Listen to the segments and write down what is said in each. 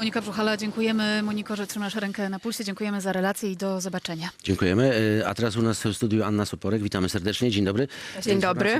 Monika Brzuchala, dziękujemy. Moniko, że trzymasz rękę na pulsie. Dziękujemy za relację i do zobaczenia. Dziękujemy. E, A teraz u nas w studiu Anna Soporek. Witamy serdecznie. Dzień dobry. Dzień dobry.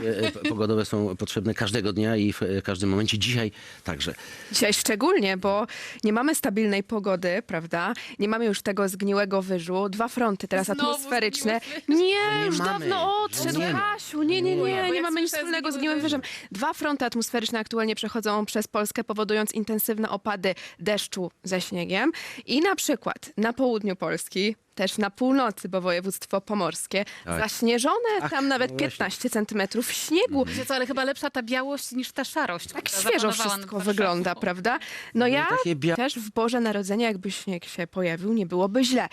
E, Pogodowe są potrzebne każdego dnia i w e, każdym momencie. Dzisiaj także. Dzisiaj szczególnie, bo nie mamy stabilnej pogody, prawda? Nie mamy już tego zgniłego wyżu. Dwa fronty teraz Znowu atmosferyczne. Nie, nie już mamy. dawno odszedł, Nie ma. Kasiu. Nie, nie, nie, jak nie mamy nic wspólnego z zgniły zgniłym wyż. wyżem. Dwa fronty atmosferyczne aktualnie przechodzą przez Polskę, powodując intensywne opady deszczu ze śniegiem. I na przykład na południu Polski, też na północy, bo województwo pomorskie, Tak. zaśnieżone, Ach, tam nawet no właśnie. 15 centymetrów śniegu. Wiecie co, ale chyba lepsza ta białość niż ta szarość. Tak która świeżo zapanowała nad wszystko Warszawą. wygląda, prawda? No ja takie bia- też w Boże Narodzenie, jakby śnieg się pojawił, nie byłoby źle.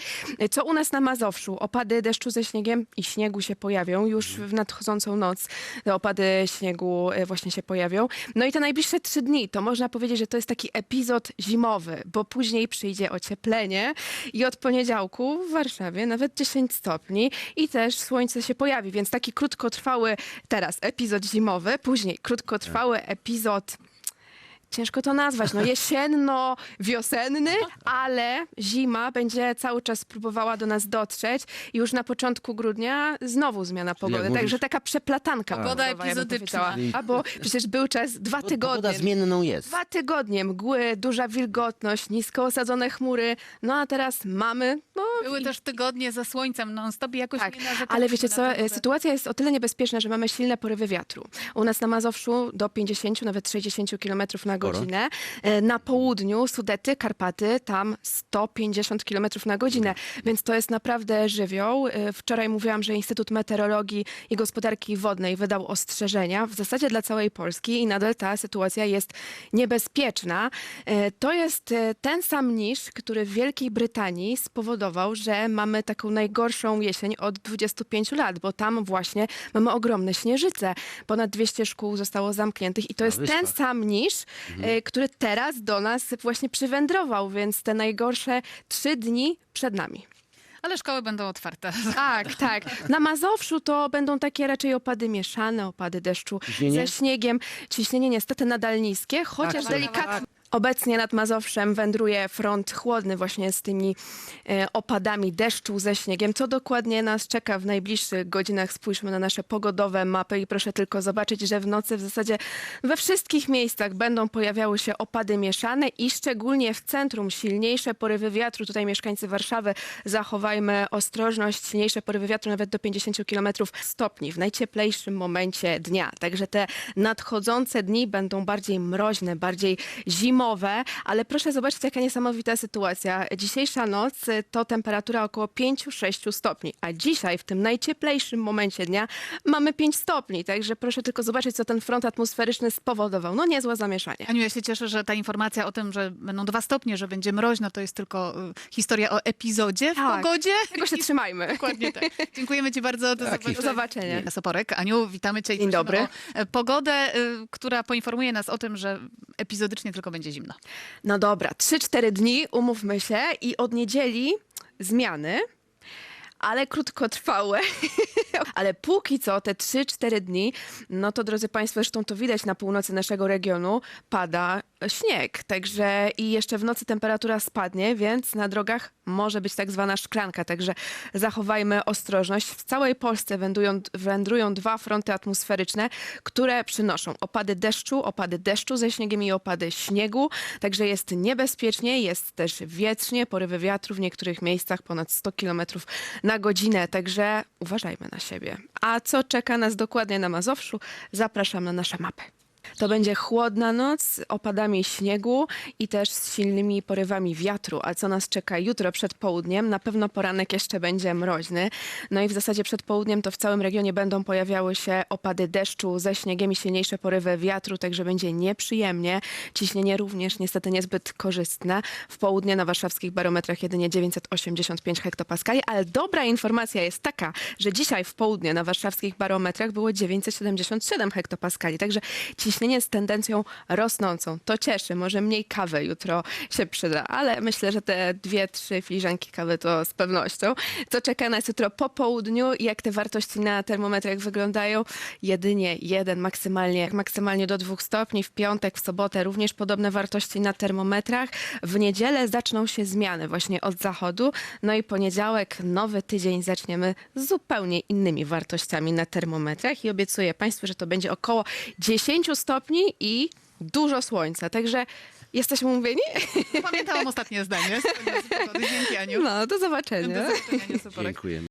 Co u nas na Mazowszu? Opady deszczu ze śniegiem i śniegu się pojawią. Już w nadchodzącą noc te opady śniegu e, właśnie się pojawią. No i te najbliższe trzy dni, to można powiedzieć, że to jest taki epizod zimowy, bo później przyjdzie ocieplenie i od poniedziałku w Warszawie nawet 10 stopni i też słońce się pojawi, więc taki krótkotrwały teraz epizod zimowy, później krótkotrwały epizod Ciężko to nazwać, no jesienno-wiosenny, ale zima będzie cały czas próbowała do nas dotrzeć i już na początku grudnia znowu zmiana pogody. mówisz- Także taka przeplatanka Pogoda pogodowa, ja bym epizodyczna. powiedziała. A bo przecież był czas dwa Pogoda tygodnie. zmienną jest. Dwa tygodnie mgły, duża wilgotność, nisko osadzone chmury. No a teraz mamy. No, Były i- też tygodnie za słońcem non-stop i jakoś tak, nie narzekaliśmy ale wiecie na co, pogodę. sytuacja jest o tyle niebezpieczna, że mamy silne porywy wiatru. U nas na Mazowszu do 50, nawet 60 km na Sporo. godzinę. E, Na południu Sudety, Karpaty, tam 150 km na godzinę, więc to jest naprawdę żywioł. E, Wczoraj mówiłam, że Instytut Meteorologii i Gospodarki Wodnej wydał ostrzeżenia w zasadzie dla całej Polski i nadal ta sytuacja jest niebezpieczna. E, To jest ten sam niż, który w Wielkiej Brytanii spowodował, że mamy taką najgorszą jesień od 25 lat, bo tam właśnie mamy ogromne śnieżyce. Ponad 200 szkół zostało zamkniętych i to Na jest ten sam niż, e, który teraz do nas właśnie przywędrował, więc te najgorsze trzy dni przed nami. Ale szkoły będą otwarte. Tak, tak. Na Mazowszu to będą takie raczej opady mieszane, opady deszczu Ciśnienie? ze śniegiem. Ciśnienie niestety nadal niskie, chociaż tak, delikatnie. Obecnie nad Mazowszem wędruje front chłodny właśnie z tymi e, opadami deszczu ze śniegiem. Co dokładnie nas czeka w najbliższych godzinach? Spójrzmy na nasze pogodowe mapy i proszę tylko zobaczyć, że w nocy w zasadzie we wszystkich miejscach będą pojawiały się opady mieszane i szczególnie w centrum silniejsze porywy wiatru. Tutaj mieszkańcy Warszawy zachowajmy ostrożność. Silniejsze porywy wiatru nawet do 50 km stopni w najcieplejszym momencie dnia. Także te nadchodzące dni będą bardziej mroźne, bardziej zimowe, ale proszę zobaczyć, jaka niesamowita sytuacja. Dzisiejsza noc y, to temperatura około 5-6 stopni, a dzisiaj w tym najcieplejszym momencie dnia mamy 5 stopni. Także proszę tylko zobaczyć, co ten front atmosferyczny spowodował. No niezłe zamieszanie. Aniu, ja się cieszę, że ta informacja o tym, że będą dwa stopnie, że będzie mroźno, to jest tylko y, historia o epizodzie w Tak. pogodzie. Tego się trzymajmy. Dokładnie tak. Dziękujemy Ci bardzo. Do Tak, Do zobaczenia. Soporek. Aniu, witamy Cię i Dzień dobry. e, pogodę, y, która poinformuje nas o tym, że epizodycznie tylko będzie zimno. No dobra, 3-4 dni, umówmy się, i od niedzieli zmiany, ale krótkotrwałe. ale póki co te 3-4 dni, no to drodzy Państwo, zresztą to widać na północy naszego regionu, pada śnieg. Także i jeszcze w nocy temperatura spadnie, więc na drogach może być tak zwana szklanka. Także zachowajmy ostrożność. W całej Polsce wędrują, wędrują dwa fronty atmosferyczne, które przynoszą opady deszczu, opady deszczu ze śniegiem i opady śniegu. Także jest niebezpiecznie, jest też wietrznie, porywy wiatru w niektórych miejscach ponad 100 km na godzinę. Także uważajmy na siebie. A co czeka nas dokładnie na Mazowszu? Zapraszam na nasze mapy. To będzie chłodna noc z opadami śniegu i też z silnymi porywami wiatru. A co nas czeka jutro przed południem? Na pewno poranek jeszcze będzie mroźny. No i w zasadzie przed południem to w całym regionie będą pojawiały się opady deszczu ze śniegiem i silniejsze porywy wiatru, także będzie nieprzyjemnie. Ciśnienie również niestety niezbyt korzystne. W południe na warszawskich barometrach jedynie 985 hektopaskali, ale dobra informacja jest taka, że dzisiaj w południe na warszawskich barometrach było 977 hektopaskali. Także ciśnienie Cieśnienie z tendencją rosnącą. To cieszy. Może mniej kawy jutro się przyda, ale myślę, że te dwie, trzy filiżanki kawy to z pewnością. Co czeka nas jutro po południu i jak te wartości na termometrach wyglądają? Jedynie jeden, maksymalnie, maksymalnie do dwóch stopni. W piątek, w sobotę również podobne wartości na termometrach. W niedzielę zaczną się zmiany właśnie od zachodu. No i poniedziałek, nowy tydzień zaczniemy z zupełnie innymi wartościami na termometrach i obiecuję Państwu, że to będzie około 10 stopni i dużo słońca. Także jesteśmy umówieni? Pamiętałam ostatnie zdanie. z pogody. Dzięki, Aniu. No, do zobaczenia. Do zobaczenia, Aniu. Dziękujemy.